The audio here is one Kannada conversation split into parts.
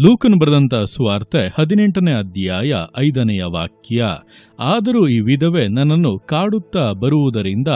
ಲೂಕನು ಬರೆದಂತ ಸುವಾರ್ತೆ ಹದಿನೆಂಟನೇ ಅಧ್ಯಾಯ ಐದನೆಯ ವಾಕ್ಯ. ಆದರೂ ಈ ವಿಧವೆ ನನ್ನನ್ನು ಕಾಡುತ್ತಾ ಬರುವುದರಿಂದ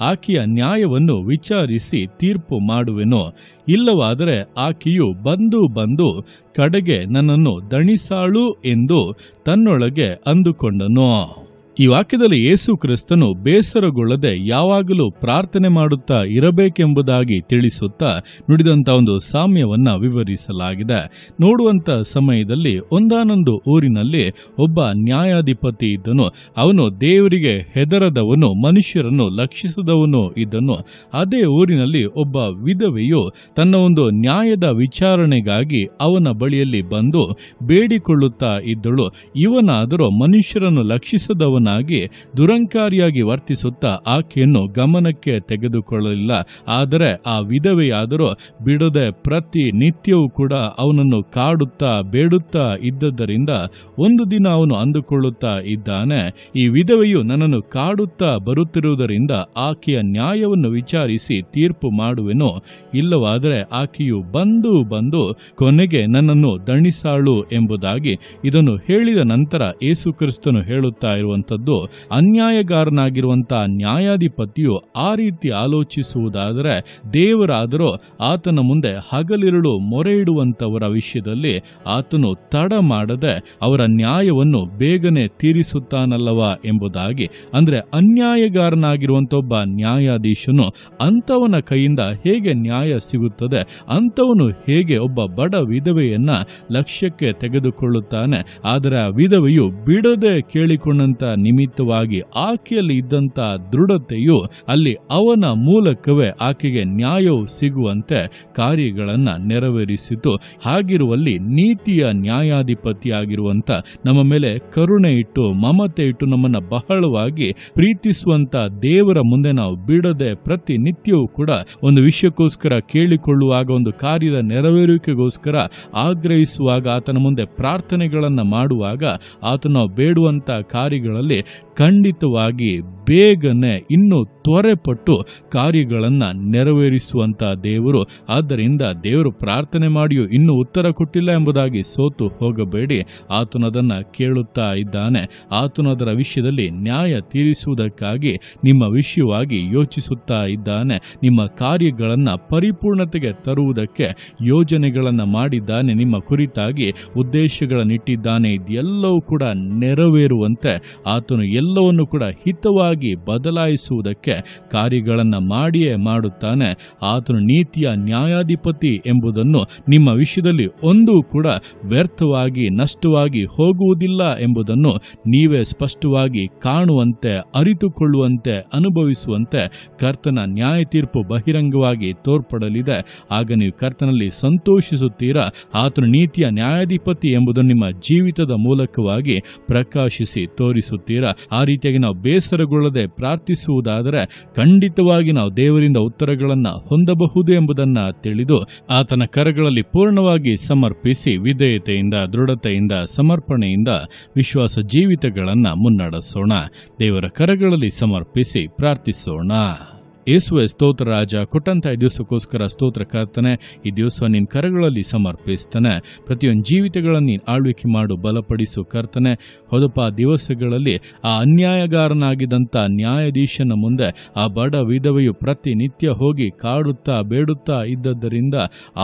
ಆಕೆಯ ನ್ಯಾಯವನ್ನು ವಿಚಾರಿಸಿ ತೀರ್ಪು ಮಾಡುವೆನು. ಇಲ್ಲವಾದರೆ ಆಕೆಯು ಬಂದು ಬಂದು ಕಡೆಗೆ ನನ್ನನ್ನು ದಣಿಸಾಳು ಎಂದು ತನ್ನೊಳಗೆ ಅಂದುಕೊಂಡನು. ಈ ವಾಕ್ಯದಲ್ಲಿ ಯೇಸು ಕ್ರಿಸ್ತನು ಬೇಸರಗೊಳ್ಳದೆ ಯಾವಾಗಲೂ ಪ್ರಾರ್ಥನೆ ಮಾಡುತ್ತಾ ಇರಬೇಕೆಂಬುದಾಗಿ ತಿಳಿಸುತ್ತಾ ನುಡಿದಂತ ಒಂದು ಸಾಮ್ಯವನ್ನ ವಿವರಿಸಲಾಗಿದೆ. ನೋಡುವಂತ ಸಮಯದಲ್ಲಿ ಒಂದಾನೊಂದು ಊರಿನಲ್ಲಿ ಒಬ್ಬ ನ್ಯಾಯಾಧಿಪತಿ ಇದ್ದನು. ಅವನು ದೇವರಿಗೆ ಹೆದರದವನು, ಮನುಷ್ಯರನ್ನು ಲಕ್ಷಿಸದವನು ಇದ್ದನು. ಅದೇ ಊರಿನಲ್ಲಿ ಒಬ್ಬ ವಿಧವೆಯು ತನ್ನ ಒಂದು ನ್ಯಾಯದ ವಿಚಾರಣೆಗಾಗಿ ಅವನ ಬಳಿಯಲ್ಲಿ ಬಂದು ಬೇಡಿಕೊಳ್ಳುತ್ತಾ ಇದ್ದಳು. ಇವನಾದರೂ ಮನುಷ್ಯರನ್ನು ಲಕ್ಷಿಸದವನಾಗಿ ದುರಂಕಾರಿಯಾಗಿ ವರ್ತಿಸುತ್ತಾ ಆಕೆಯನ್ನು ಗಮನಕ್ಕೆ ತೆಗೆದುಕೊಳ್ಳಲಿಲ್ಲ. ಆದರೆ ಆ ವಿಧವೆಯಾದರೂ ಬಿಡದೆ ಪ್ರತಿ ನಿತ್ಯವೂ ಕೂಡ ಅವನನ್ನು ಕಾಡುತ್ತಾ ಬೇಡುತ್ತಾ ಇದ್ದದ್ದರಿಂದ ಒಂದು ದಿನ ಅವನು ಅಂದುಕೊಳ್ಳುತ್ತಾ ಇದ್ದಾನೆ. ಈ ವಿಧವೆಯು ನನ್ನನ್ನು ಕಾಡುತ್ತಾ ಬರುತ್ತಿರುವುದರಿಂದ ಆಕೆಯ ನ್ಯಾಯವನ್ನು ವಿಚಾರಿಸಿ ತೀರ್ಪು ಮಾಡುವೆನು. ಇಲ್ಲವಾದರೆ ಆಕೆಯು ಬಂದು ಬಂದು ಕೊನೆಗೆ ನನ್ನನ್ನು ದಣಿಸಾಳು ಎಂಬುದಾಗಿ ಇದನ್ನು ಹೇಳಿದ ನಂತರ ಯೇಸು ಕ್ರಿಸ್ತನು ಹೇಳುತ್ತಾ ಇರುವಂಥದ್ದು. ಅನ್ಯಾಯಗಾರನಾಗಿರುವಂತಹ ನ್ಯಾಯಾಧಿಪತಿಯು ಆ ರೀತಿ ಆಲೋಚಿಸುವುದಾದರೆ ದೇವರಾದರೂ ಆತನ ಮುಂದೆ ಹಗಲಿರುಳು ಮೊರೆ ಇಡುವಂತವರ ವಿಷಯದಲ್ಲಿ ಆತನು ತಡ ಮಾಡದೆ ಅವರ ನ್ಯಾಯವನ್ನು ಬೇಗನೆ ತೀರಿಸುತ್ತಾನಲ್ಲವ ಎಂಬುದಾಗಿ. ಅಂದ್ರೆ ಅನ್ಯಾಯಗಾರನಾಗಿರುವಂತ ಒಬ್ಬ ನ್ಯಾಯಾಧೀಶನು ಅಂಥವನ ಕೈಯಿಂದ ಹೇಗೆ ನ್ಯಾಯ ಸಿಗುತ್ತದೆ, ಅಂಥವನು ಹೇಗೆ ಒಬ್ಬ ಬಡ ವಿಧವೆಯನ್ನ ಲಕ್ಷ್ಯಕ್ಕೆ ತೆಗೆದುಕೊಳ್ಳುತ್ತಾನೆ, ಆದರೆ ಆ ವಿಧವೆಯು ಬಿಡದೆ ಕೇಳಿಕೊಂಡಂತ ನಿಮಿತ್ತವಾಗಿ ಆಕೆಯಲ್ಲಿ ಇದ್ದಂತ ದೃಢತೆಯು ಅಲ್ಲಿ ಅವನ ಮೂಲಕವೇ ಆಕೆಗೆ ನ್ಯಾಯವು ಸಿಗುವಂತೆ ಕಾರ್ಯಗಳನ್ನ ನೆರವೇರಿಸಿತು. ಹಾಗಿರುವಲ್ಲಿ ನೀತಿಯ ನ್ಯಾಯಾಧಿಪತಿಯಾಗಿರುವಂತ ನಮ್ಮ ಮೇಲೆ ಕರುಣೆ ಇಟ್ಟು ಮಮತೆ ಇಟ್ಟು ನಮ್ಮನ್ನ ಬಹಳವಾಗಿ ಪ್ರೀತಿಸುವಂತ ದೇವರ ಮುಂದೆ ನಾವು ಬಿಡದೆ ಪ್ರತಿನಿತ್ಯವೂ ಕೂಡ ಒಂದು ವಿಷಯಕ್ಕೋಸ್ಕರ ಕೇಳಿಕೊಳ್ಳುವಾಗ, ಒಂದು ಕಾರ್ಯದ ನೆರವೇರಿಕೆಗೋಸ್ಕರ ಆಗ್ರಹಿಸುವಾಗ, ಆತನ ಮುಂದೆ ಪ್ರಾರ್ಥನೆಗಳನ್ನ ಮಾಡುವಾಗ ಆತನ ಬೇಡುವಂಥ ಬೇಡುವಂತ ಕಾರ್ಯಗಳಲ್ಲಿ ಖಂಡಿತವಾಗಿ ಬೇಗನೆ ಇನ್ನು ತ್ವರೆಪಟ್ಟು ಕಾರ್ಯಗಳನ್ನು ನೆರವೇರಿಸುವಂತ ದೇವರು. ಆದ್ದರಿಂದ ದೇವರು ಪ್ರಾರ್ಥನೆ ಮಾಡಿಯೂ ಇನ್ನೂ ಉತ್ತರ ಕೊಟ್ಟಿಲ್ಲ ಎಂಬುದಾಗಿ ಸೋತು ಹೋಗಬೇಡಿ. ಆತನದನ್ನು ಕೇಳುತ್ತಾ ಇದ್ದಾನೆ. ಆತನದರ ವಿಷಯದಲ್ಲಿ ನ್ಯಾಯ ತೀರಿಸುವುದಕ್ಕಾಗಿ ನಿಮ್ಮ ವಿಷಯವಾಗಿ ಯೋಚಿಸುತ್ತಾ ಇದ್ದಾನೆ. ನಿಮ್ಮ ಕಾರ್ಯಗಳನ್ನು ಪರಿಪೂರ್ಣತೆಗೆ ತರುವುದಕ್ಕೆ ಯೋಜನೆಗಳನ್ನು ಮಾಡಿದ್ದಾನೆ. ನಿಮ್ಮ ಕುರಿತಾಗಿ ಉದ್ದೇಶಗಳನ್ನಿಟ್ಟಿದ್ದಾನೆ. ಇದೆಲ್ಲವೂ ಕೂಡ ನೆರವೇರುವಂತೆ ಆತನು ಎಲ್ಲವನ್ನು ಕೂಡ ಹಿತವಾಗಿ ಬದಲಾಯಿಸುವುದಕ್ಕೆ ಕಾರ್ಯಗಳನ್ನು ಮಾಡಿಯೇ ಮಾಡುತ್ತಾನೆ. ಆತನು ನೀತಿಯ ನ್ಯಾಯಾಧಿಪತಿ ಎಂಬುದನ್ನು ನಿಮ್ಮ ವಿಷಯದಲ್ಲಿ ಒಂದೂ ಕೂಡ ವ್ಯರ್ಥವಾಗಿ, ನಷ್ಟವಾಗಿ ಹೋಗುವುದಿಲ್ಲ ಎಂಬುದನ್ನು ನೀವೇ ಸ್ಪಷ್ಟವಾಗಿ ಕಾಣುವಂತೆ, ಅರಿತುಕೊಳ್ಳುವಂತೆ, ಅನುಭವಿಸುವಂತೆ ಕರ್ತನ ನ್ಯಾಯ ತೀರ್ಪು ಬಹಿರಂಗವಾಗಿ ತೋರ್ಪಡಲಿದೆ. ಆಗ ನೀವು ಕರ್ತನಲ್ಲಿ ಸಂತೋಷಿಸುತ್ತೀರಾ? ಆತನು ನೀತಿಯ ನ್ಯಾಯಾಧಿಪತಿ ಎಂಬುದನ್ನು ನಿಮ್ಮ ಜೀವಿತದ ಮೂಲಕವಾಗಿ ಪ್ರಕಾಶಿಸಿ ತೋರಿಸುತ್ತೀರಾ? ಆ ರೀತಿಯಾಗಿ ನಾವು ಬೇಸರಗೊಳ್ಳದೆ ಪ್ರಾರ್ಥಿಸುವುದಾದರೆ ಖಂಡಿತವಾಗಿ ನಾವು ದೇವರಿಂದ ಉತ್ತರಗಳನ್ನು ಹೊಂದಬಹುದು ಎಂಬುದನ್ನ ತಿಳಿದು ಆತನ ಕರಗಳಲ್ಲಿ ಪೂರ್ಣವಾಗಿ ಸಮರ್ಪಿಸಿ ವಿಧೇಯತೆಯಿಂದ, ದೃಢತೆಯಿಂದ, ಸಮರ್ಪಣೆಯಿಂದ ವಿಶ್ವಾಸ ಜೀವಿತಗಳನ್ನು ಮುನ್ನಡೆಸೋಣ. ದೇವರ ಕರಗಳಲ್ಲಿ ಸಮರ್ಪಿಸಿ ಪ್ರಾರ್ಥಿಸೋಣ. ಯೇಸುವೆ ಸ್ತೋತ್ರ ರಾಜ ಕೊಟ್ಟಂತ ಈ ದಿವಸಕ್ಕೋಸ್ಕರ ಸ್ತೋತ್ರ ಕರ್ತನೆ, ಈ ದಿವಸ ನಿನ್ನ ಕರಗಳಲ್ಲಿ ಸಮರ್ಪಿಸ್ತಾನೆ. ಪ್ರತಿಯೊಂದು ಜೀವಿತಗಳನ್ನು ನೀನು ಆಳ್ವಿಕೆ ಮಾಡು, ಬಲಪಡಿಸು ಕರ್ತನೆ. ಹೊದಪ ದಿವಸಗಳಲ್ಲಿ ಆ ಅನ್ಯಾಯಗಾರನಾಗಿದ್ದಂಥ ನ್ಯಾಯಾಧೀಶನ ಮುಂದೆ ಆ ಬಡ ವಿಧವೆಯು ಪ್ರತಿನಿತ್ಯ ಹೋಗಿ ಕಾಡುತ್ತಾ ಬೇಡುತ್ತಾ ಇದ್ದದ್ದರಿಂದ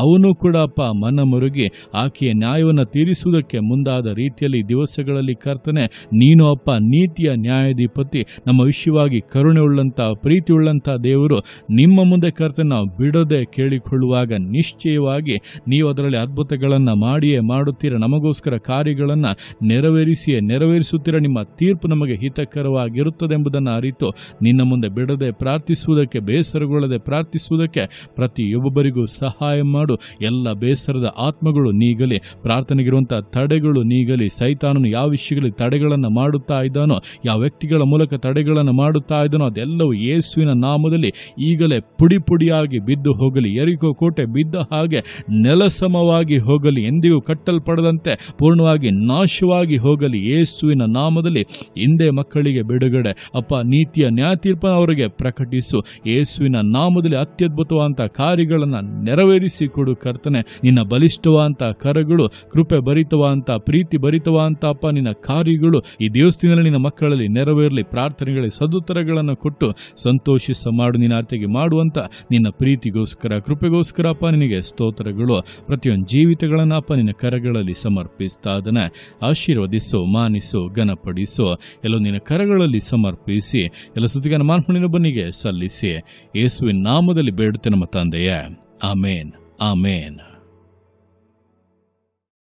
ಅವನು ಕೂಡ ಅಪ್ಪ ಮನ ಮುರುಗಿ ಆಕೆಯ ನ್ಯಾಯವನ್ನು ತೀರಿಸುವುದಕ್ಕೆ ಮುಂದಾದ ರೀತಿಯಲ್ಲಿ ದಿವಸಗಳಲ್ಲಿ ಕರ್ತನೆ, ನೀನು ಅಪ್ಪ ನೀತಿಯ ನ್ಯಾಯಾಧಿಪತಿ, ನಮ್ಮ ವಿಷಯವಾಗಿ ಕರುಣೆ ಉಳ್ಳಂಥ ಪ್ರೀತಿ ಉಳ್ಳಂತ ದೇವರು ನಿಮ್ಮ ಮುಂದೆ ಕರ್ತನ ಬಿಡದೆ ಕೇಳಿಕೊಳ್ಳುವಾಗ ನಿಶ್ಚಯವಾಗಿ ನೀವು ಅದರಲ್ಲಿ ಅದ್ಭುತಗಳನ್ನು ಮಾಡಿಯೇ ಮಾಡುತ್ತೀರ? ನಮಗೋಸ್ಕರ ಕಾರ್ಯಗಳನ್ನು ನೆರವೇರಿಸಿಯೇ ನೆರವೇರಿಸುತ್ತೀರ? ನಿಮ್ಮ ತೀರ್ಪು ನಮಗೆ ಹಿತಕರವಾಗಿರುತ್ತದೆ ಎಂಬುದನ್ನು ಅರಿತು ನಿನ್ನ ಮುಂದೆ ಬಿಡದೆ ಪ್ರಾರ್ಥಿಸುವುದಕ್ಕೆ, ಬೇಸರಗೊಳ್ಳದೆ ಪ್ರಾರ್ಥಿಸುವುದಕ್ಕೆ ಪ್ರತಿಯೊಬ್ಬರಿಗೂ ಸಹಾಯ ಮಾಡು. ಎಲ್ಲ ಬೇಸರದ ಆತ್ಮಗಳು ನೀಗಲಿ ಪ್ರಾರ್ಥನೆಗಿರುವಂತಹ ತಡೆಗಳು ನೀಗಲಿ. ಸೈತಾನನು ಯಾವ ವಿಷಯಗಳಲ್ಲಿ ತಡೆಗಳನ್ನು ಮಾಡುತ್ತಾ ಇದ್ದಾನೋ, ಯಾವ ವ್ಯಕ್ತಿಗಳ ಮೂಲಕ ತಡೆಗಳನ್ನು ಮಾಡುತ್ತಾ ಇದ್ದಾನೋ, ಅದೆಲ್ಲವೂ ಯೇಸುವಿನ ನಾಮದಲ್ಲಿ ನಾಮದಲ್ಲಿ ಈಗಲೇ ಪುಡಿ ಪುಡಿಯಾಗಿ ಬಿದ್ದು ಹೋಗಲಿ. ಎರಿಕೋ ಕೋಟೆ ಬಿದ್ದ ಹಾಗೆ ನೆಲಸಮವಾಗಿ ಹೋಗಲಿ ಎಂದಿಗೂ ಕಟ್ಟಲ್ಪಡದಂತೆ ಪೂರ್ಣವಾಗಿ ನಾಶವಾಗಿ ಹೋಗಲಿ ಯೇಸುವಿನ ನಾಮದಲ್ಲಿ. ಹಿಂದೆ ಮಕ್ಕಳಿಗೆ ಬಿಡುಗಡೆ. ಅಪ್ಪ, ನೀತಿಯ ನ್ಯಾಯತೀರ್ಪ ಅವರಿಗೆ ಪ್ರಕಟಿಸು. ಯೇಸುವಿನ ನಾಮದಲ್ಲಿ ಅತ್ಯದ್ಭುತವಾದಂಥ ಕಾರ್ಯಗಳನ್ನು ನೆರವೇರಿಸಿ ಕೊಡು ಕರ್ತನೆ. ನಿನ್ನ ಬಲಿಷ್ಠವಾದಂಥ ಕರಗಳು, ಕೃಪೆ ಭರಿತವಾದಂಥ ಪ್ರೀತಿ ಭರಿತವಾದಂಥ ಅಪ್ಪ, ನಿನ್ನ ಕಾರ್ಯಗಳು ಈ ದೇವಸ್ಥಾನದಲ್ಲಿ ನಿನ್ನ ಮಕ್ಕಳಲ್ಲಿ ನೆರವೇರಲಿ. ಪ್ರಾರ್ಥನೆಗಳಿಗೆ ಸದುತ್ತರಗಳನ್ನು ಕೊಟ್ಟು ಸಂತೋಷಿಸ ಮಾಡು. ನಿನ್ನ ಅರ್ಥಗೆ ಮಾಡುವಂತ ನಿನ್ನ ಪ್ರೀತಿಗೋಸ್ಕರ, ಕೃಪೆಗೋಸ್ಕರ ಅಪ್ಪ ನಿನಗೆ ಸ್ತೋತ್ರಗಳು. ಪ್ರತಿಯೊಂದು ಜೀವಿತಗಳನ್ನು ಅಪ್ಪ ನಿನ್ನ ಕರಗಳಲ್ಲಿ ಸಮರ್ಪಿಸ್ತಾ ಅದನ್ನ ಆಶೀರ್ವದಿಸು, ಮಾನಿಸು, ಘನಪಡಿಸು. ಎಲ್ಲ ನಿನ್ನ ಕರಗಳಲ್ಲಿ ಸಮರ್ಪಿಸಿ, ಎಲ್ಲ ಸುದ್ದಿಗಾನ ಮಾನ್ಪಣಿನ ಬನ್ನಿಗೆ ಸಲ್ಲಿಸಿ. ಯೇಸುವಿನ ನಾಮದಲ್ಲಿ ಬೇಡುತ್ತೆ ನಮ್ಮ ತಂದೆಯೇ. ಆಮೇನ್. ಆಮೇನ್.